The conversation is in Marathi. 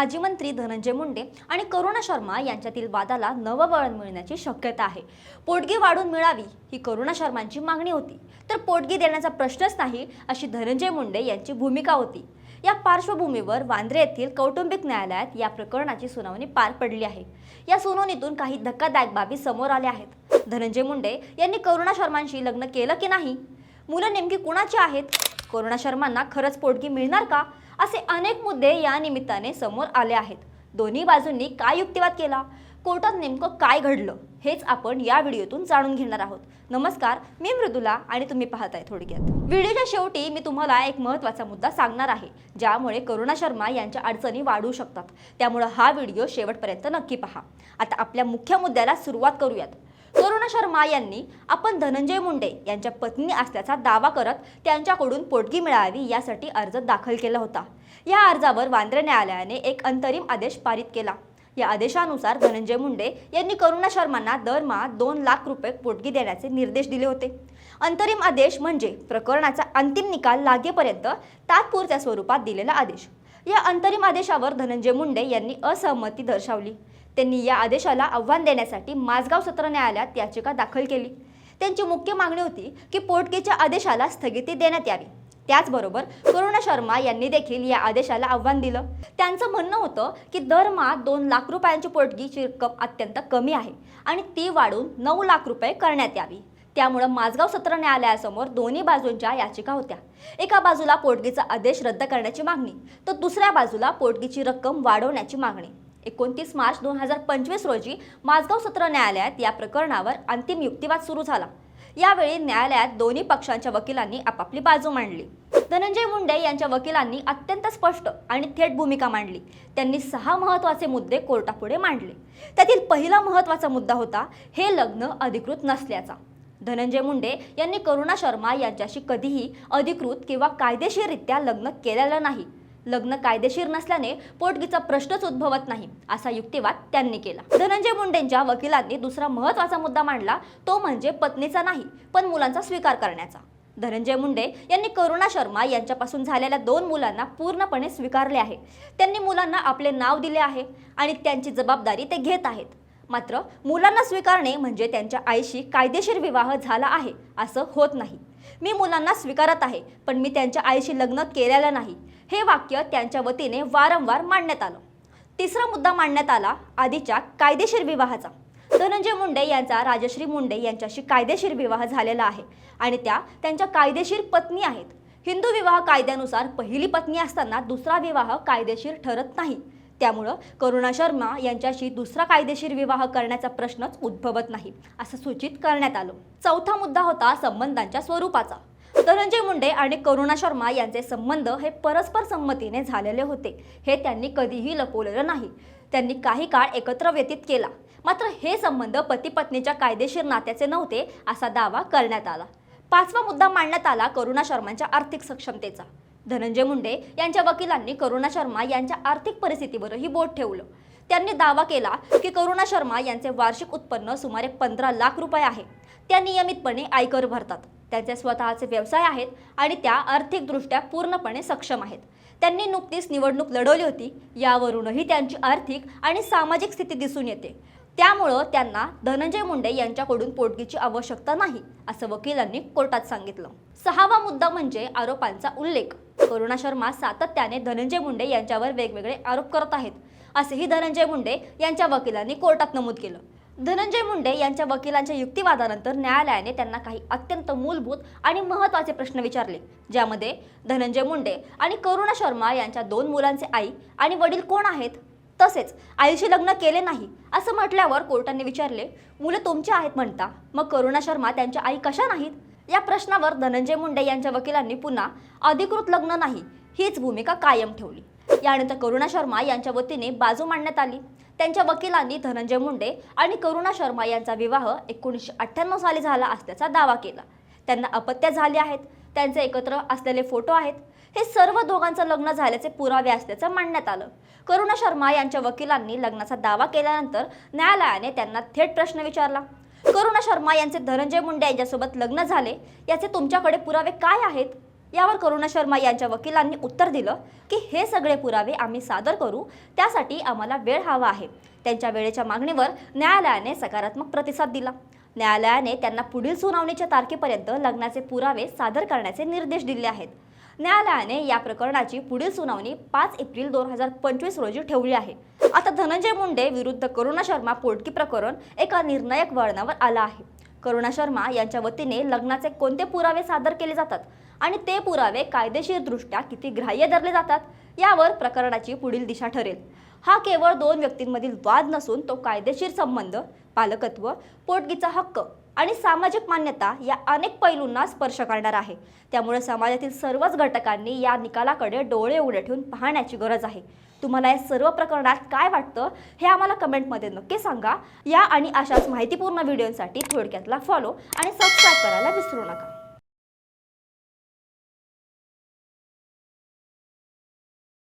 माजी मंत्री धनंजय मुंडे आणि करुणा शर्मा यांच्यातील वादाला नवं वळण मिळण्याची शक्यता आहे. पोटगी वाढून मिळावी ही करुणा शर्मांची मागणी होती. तर पोटगी देण्याचा प्रश्नच नाही अशी धनंजय मुंडे यांची भूमिका होती. या पार्श्वभूमीवर वांद्रे येथील कौटुंबिक न्यायालयात या प्रकरणाची सुनावणी पार पडली आहे. या सुनावणीतून काही धक्कादायक बाबी समोर आल्या आहेत. धनंजय मुंडे यांनी करुणा शर्मांशी लग्न केलं की नाही? मुलं नेमकी कुणाची आहेत? करुणा शर्मांना खरंच पोटगी मिळणार का? असे अनेक मुद्दे या निमित्ताने समोर आले आहेत. दोन्ही बाजूंनी काय युक्तिवाद केला? कोर्टात नेमकं काय घडलं? हेच आपण या व्हिडिओतून जाणून घेणार आहोत. नमस्कार मी मृदुला आणि तुम्ही पाहताय थोडक्यात. व्हिडिओच्या शेवटी मी तुम्हाला एक महत्त्वाचा मुद्दा सांगणार आहे ज्यामुळे करुणा शर्मा यांच्या अडचणी वाढू शकतात. त्यामुळं हा व्हिडिओ शेवटपर्यंत नक्की पहा. आता आपल्या मुख्य मुद्द्याला सुरुवात करूयात. करुणा शर्मा यांनी आपण धनंजय मुंडे यांच्या पत्नी असल्याचा दावा करत त्यांच्याकडून पोटगी मिळावी यासाठी अर्ज दाखल केला होता. या अर्जावर वांद्रे न्यायालयाने एक अंतरिम आदेश पारित केला. या आदेशानुसार धनंजय मुंडे यांनी करुणा शर्मांना दरमहा दोन लाख रुपये पोटगी देण्याचे निर्देश दिले होते. अंतरिम आदेश म्हणजे प्रकरणाचा अंतिम निकाल लागेपर्यंत तात्पुरत्या स्वरूपात दिलेला आदेश. या अंतरिम आदेशावर धनंजय मुंडे यांनी असहमती दर्शवली. त्यांनी या आदेशाला आव्हान देण्यासाठी माझगाव सत्र न्यायालयात याचिका दाखल केली. त्यांची मुख्य मागणी होती की पोटगीच्या आदेशाला स्थगिती देण्यात यावी. त्याचबरोबर करुणा शर्मा यांनी देखील या आदेशाला आव्हान दिलं. त्यांचं म्हणणं होतं की दरमहा दोन लाख रुपयांची पोटगीची रक्कम अत्यंत कमी आहे आणि ती वाढून नऊ लाख रुपये करण्यात यावी. त्यामुळं माझगाव सत्र न्यायालयासमोर दोन्ही बाजूंच्या याचिका होत्या. एका बाजूला पोटगीचा आदेश रद्द करण्याची मागणी तर दुसऱ्या बाजूला पोटगीची रक्कम वाढवण्याची मागणी. एकोणतीस मार्च दोन हजार पंचवीस रोजी माझगाव सत्र न्यायालयात या प्रकरणावर अंतिम युक्तिवाद सुरू झाला. यावेळी न्यायालयात दोन्ही पक्षांच्या वकिलांनी आपापली बाजू मांडली. धनंजय मुंडे यांच्या वकिलांनी अत्यंत स्पष्ट आणि थेट भूमिका मांडली. त्यांनी सहा महत्त्वाचे मुद्दे कोर्टापुढे मांडले. त्यातील पहिला महत्त्वाचा मुद्दा होता हे लग्न अधिकृत नसल्याचा. धनंजय मुंडे यांनी करुणा शर्मा यांच्याशी कधीही अधिकृत किंवा कायदेशीररित्या लग्न केलेलं नाही. लग्न कायदेशीर नसल्याने पोटगीचा प्रश्नच उद्भवत नाही असा युक्तिवाद त्यांनी केला. धनंजय मुंडेंच्या वकिलांनी दुसरा महत्त्वाचा मुद्दा मांडला तो म्हणजे पत्नीचा नाही पण मुलांचा स्वीकार करण्याचा. धनंजय मुंडे यांनी करुणा शर्मा यांच्यापासून झालेल्या दोन मुलांना पूर्णपणे स्वीकारले आहे. त्यांनी मुलांना आपले नाव दिले आहे आणि त्यांची जबाबदारी ते घेत आहेत. मात्र मुलांना स्वीकारणे म्हणजे त्यांच्या आईशी कायदेशीर विवाह झाला आहे असं होत नाही. मी मुलांना स्वीकारत आहे पण मी त्यांच्या आईशी लग्न केलेलं नाही. हे वाक्य त्यांच्या वतीने वारंवार मांडण्यात आलं. तिसरा मुद्दा मांडण्यात आला आधीच्या कायदेशीर विवाहाचा. धनंजय मुंडे यांचा राजश्री मुंडे यांच्याशी कायदेशीर विवाह झालेला आहे आणि त्या त्यांच्या कायदेशीर पत्नी आहेत. हिंदू विवाह कायद्यानुसार पहिली पत्नी असताना दुसरा विवाह कायदेशीर ठरत नाही. त्यामुळं करुणा शर्मा यांच्याशी दुसरा कायदेशीर विवाह करण्याचा प्रश्नच उद्भवत नाही असं सूचित करण्यात आलं. चौथा मुद्दा होता संबंधांच्या स्वरूपाचा. धनंजय मुंडे आणि करुणा शर्मा यांचे संबंध हे परस्पर संमतीने झालेले होते. हे त्यांनी कधीही लपवलेलं नाही. त्यांनी काही काळ एकत्र व्यतीत केला. मात्र हे संबंध पती पत्नीच्या कायदेशीर नात्याचे नव्हते असा दावा करण्यात आला. पाचवा मुद्दा मांडण्यात आला करुणा शर्मांच्या आर्थिक सक्षमतेचा. धनंजय मुंडे यांच्या वकिलांनी करुणा शर्मा यांच्या आर्थिक परिस्थितीवरही बोट ठेवलं. त्यांनी दावा केला की करुणा शर्मा यांचे वार्षिक उत्पन्न सुमारे पंधरा लाख रुपये आहे. त्या नियमितपणे आयकर भरतात. त्यांचे स्वतःचे व्यवसाय आहेत आणि त्या आर्थिकदृष्ट्या पूर्णपणे सक्षम आहेत. त्यांनी नुकतीच निवडणूक लढवली होती. यावरूनही त्यांची आर्थिक आणि सामाजिक स्थिती दिसून येते. त्यामुळं त्यांना धनंजय मुंडे यांच्याकडून पोटगीची आवश्यकता नाही असं वकिलांनी कोर्टात सांगितलं. सहावा मुद्दा म्हणजे आरोपांचा उल्लेख. करुणा शर्मा सातत्याने धनंजय मुंडे यांच्यावर वेगवेगळे आरोप करत आहेत असेही धनंजय मुंडे यांच्या वकिलांनी कोर्टात नमूद केलं. धनंजय मुंडे यांच्या वकिलांच्या युक्तिवादानंतर न्यायालयाने त्यांना काही अत्यंत मूलभूत आणि महत्त्वाचे प्रश्न विचारले ज्यामध्ये धनंजय मुंडे आणि करुणा शर्मा यांच्या दोन मुलांचे आई आणि वडील कोण आहेत? तसेच आईशी लग्न केले नाही असं म्हटल्यावर कोर्टाने विचारले मुलं तुमची आहेत म्हणता मग करुणा शर्मा त्यांच्या आई कशा नाहीत? या प्रश्नावर धनंजय मुंडे यांच्या वकिलांनी पुन्हा अधिकृत लग्न नाही हीच भूमिका कायम ठेवली. यानंतर करुणा शर्मा यांच्या वतीने बाजू मांडण्यात आली. त्यांच्या वकिलांनी धनंजय मुंडे आणि करुणा शर्मा यांचा विवाह एकोणीसशे अठ्ठ्याण्णव साली झाला असल्याचा दावा केला. त्यांना अपत्या झाले आहेत. त्यांचे एकत्र असलेले फोटो आहेत. हे सर्व दोघांचं लग्न झाल्याचे पुरावे असल्याचं मांडण्यात आलं. करुणा शर्मा यांच्या वकिलांनी लग्नाचा दावा केल्यानंतर न्यायालयाने त्यांना थेट प्रश्न विचारला. करुणा शर्मा यांचे धनंजय मुंडे यांच्यासोबत लग्न झाले. याचे तुमच्याकडे पुरावे काय आहेत? यावर करुणा शर्मा यांच्या वकिलांनी उत्तर दिलं की हे सगळे पुरावे आम्ही सादर करू. त्यासाठी आम्हाला वेळ हवा आहे. त्यांच्या वेळेच्या मागणीवर न्यायालयाने सकारात्मक प्रतिसाद दिला. न्यायालयाने त्यांना पुढील सुनावणीच्या तारखेपर्यंत लग्नाचे पुरावे सादर करण्याचे निर्देश दिले आहेत. न्यायालयाने या प्रकरणाची पुढील सुनावणी पाच एप्रिल दोन हजार पंचवीस रोजी ठेवली आहे. आता धनंजय मुंडे विरुद्ध करुणा शर्मा पोटकी प्रकरण एका निर्णायक वळणावर आलं आहे. करुणा शर्मा यांच्या वतीने लग्नाचे कोणते पुरावे सादर केले जातात आणि ते पुरावे कायदेशीरदृष्ट्या किती ग्राह्य धरले जातात यावर प्रकरणाची पुढील दिशा ठरेल. हा केवळ दोन व्यक्तींमधील वाद नसून तो कायदेशीर संबंध पालकत्व पोटगीचा हक्क आणि सामाजिक मान्यता या अनेक पैलूंना स्पर्श करणार आहे. त्यामुळे समाजातील सर्वच घटकांनी या निकालाकडे डोळे उघडे ठेवून पाहण्याची गरज आहे. तुम्हाला या सर्व प्रकरणात काय वाटतं हे आम्हाला कमेंटमध्ये नक्की सांगा. या आणि अशाच माहितीपूर्ण व्हिडिओसाठी थोडक्यातला फॉलो आणि सबस्क्राईब करायला विसरू नका.